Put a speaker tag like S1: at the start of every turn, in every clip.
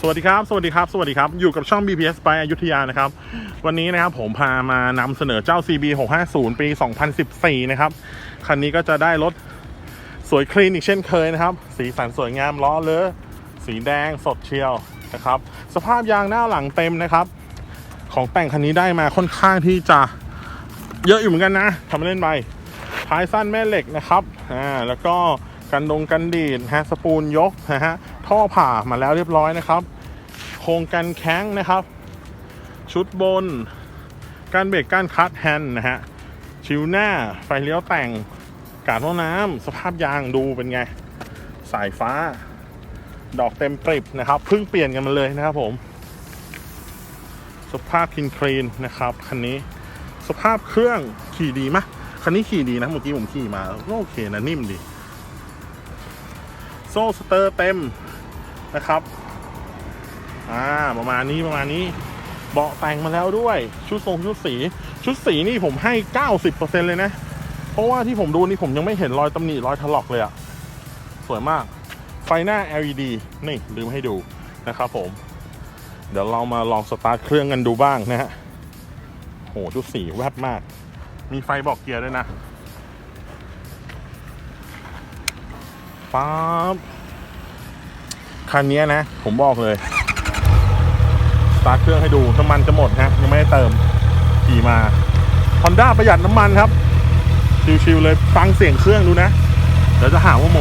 S1: สวัสดีครับ สวัสดีครับ สวัสดีครับ อยู่กับช่อง BPS ไปอยุธยานะครับ วันนี้นะครับผมพามานำเสนอเจ้า CB 650ปี 2014 นะครับ คันนี้ก็จะได้รถสวยคลีนอีกเช่นเคยนะครับ สีสันสวยงามล้อเลอะสีแดงสดเชียวนะครับ สภาพยางหน้าหลังเต็มนะครับ ของแต่งคันนี้ได้มาค่อนข้างที่จะเยอะอยู่เหมือนกันนะทำเล่นไปท้ายสั้นแม่เหล็กนะครับ อ่า แล้วก็กันดงกันดีดฮะ สปูลยกนะฮะ ท่อผ่ามาแล้วเรียบร้อยนะครับ โครงกันแข้งนะครับ ชุดบน การเบรกการคัดแฮนด์นะฮะ ชิวหน้า ไฟเลี้ยวแต่ง กาดห้องน้ำ สภาพยางดูเป็นไง สายฟ้า ดอกเต็มปริบนะครับ เพิ่งเปลี่ยนกันมาเลยนะครับผม สภาพคินคลีนนะครับคันนี้ สภาพเครื่องขี่ดีมะคันนี้ขี่ดีนะ เมื่อกี้ผมขี่มาก็โอเคนะนิ่มดีโซ่สเตอร์เต็ม นะครับอ่าประมาณนี้ประมาณนี้ เบาะแต่งมาแล้วด้วย ชุดทรงชุดสี ชุดสีนี่ผมให้ 90%เลยนะ เพราะว่าที่ผมดูนี่ผมยังไม่เห็นรอยตำหนิรอยถลอกเลยอะสวยมาก ไฟหน้า LED นี่ลืมให้ดูนะครับผม เดี๋ยวเรามาลองสตาร์ทเครื่องกันดูบ้างนะฮะโหชุดสีแวบมาก มีไฟบอกเกียร์ด้วยนะป๊าบ คันนี้นะ ผมบอกเลยสตาร์ทเครื่องให้ดูน้ำมันจะหมดฮะยังไม่ได้เติมขี่มา Honda ประหยัดน้ำมันครับ ชิวๆเลยฟังเสียงเครื่องดูนะ เดี๋ยวจะหาว่าโม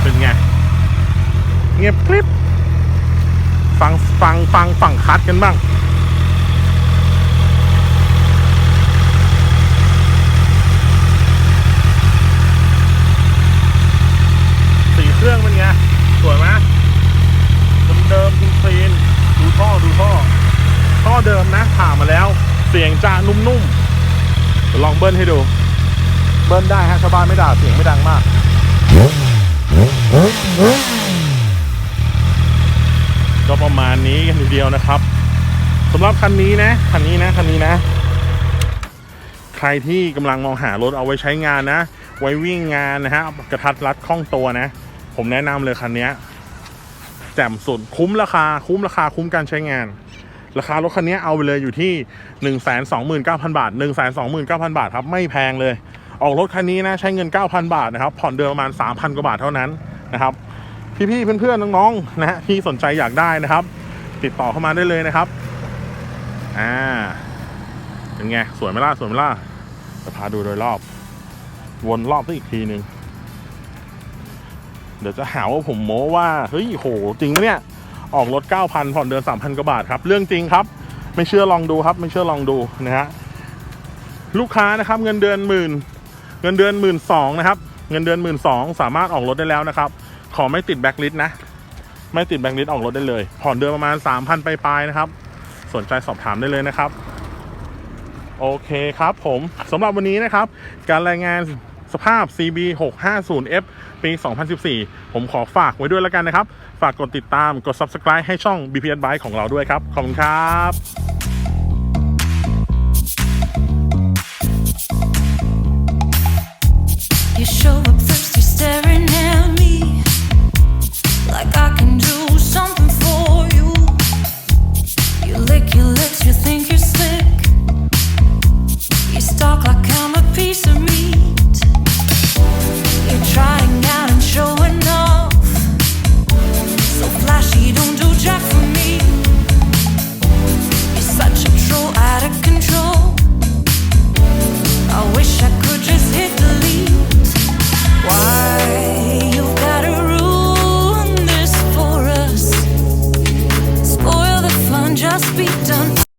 S1: เป็นไง เงียบกริบฟังฟังฟังฝั่งคัดกันบ้าง สีเครื่องเป็นไง สวยไหมเดิมๆคลีนๆดูท่อดูท่อ ท่อเดิม นะผ่ามาแล้ว เสียงจะนุ่มๆ ลองเบิ้ลให้ดู เบิ้ลได้ฮะชาวบ้านไม่ด่าเสียงไม่ดังมาก ก็ประมาณนี้กันทีเดียวนะครับสำหรับคันนี้นะคันนี้นะคันนี้นะ ใครที่กำลังมองหารถเอาไว้ใช้งานนะ ไว้วิ่งงานนะฮะกระทัดรัดคล่องตัวนะ ผมแนะนำเลยคันนี้แจ่มสุดคุ้มราคา คุ้มราคาคุ้มการใช้งาน ราคารถคันนี้เอาไปเลยอยู่ที่ 1 2 9 0 0 0 บาท 1 2 9 0 0 0 บาทครับ ไม่แพงเลย ออกรถคันนี้นะใช้เงิน 9,000 บาทนะครับ ผ่อนเดือนประมาณ 3,000 กว่าบาทเท่านั้นนะครับ พี่ๆเพื่อนๆน้องๆนะฮะที่สนใจอยากได้นะครับ ติดต่อเข้ามาได้เลยนะครับอ่าเป็นไงสวยไหมล่ะสวยไหมล่ะจะพาดูโดยรอบ วนรอบซะอีกทีหนึ่งเดี๋ยวจะหาว่าผมโม้ว่าเฮ้ยโหจริงไหมเนี่ย ออกรถ 9,000 ผ่อนเดือน 3,000 กว่าบาทครับ เรื่องจริงครับ ไม่เชื่อลองดูครับ ไม่เชื่อลองดูนะฮะ ลูกค้านะครับเงินเดือนหมื่นเงินเดือนหมื่นสองนะครับ เงินเดือนหมื่นสองสามารถออกรถได้แล้วนะครับ ขอไม่ติดแบ็คลิสต์นะ ไม่ติดแบ็คลิสต์ออกรถได้เลย ผ่อนเดือนประมาณ 3,000ปลายๆนะครับ สนใจสอบถามได้เลยนะครับ โอเคครับผมสำหรับวันนี้นะครับ การรายงาน สภาพ CB 650F ปี 2014 ผมขอฝากไว้ด้วยแล้วกันนะครับ ฝากกดติดตามกด Subscribe ให้ช่อง BPN Bike ของเราด้วยครับ ขอบคุณครับ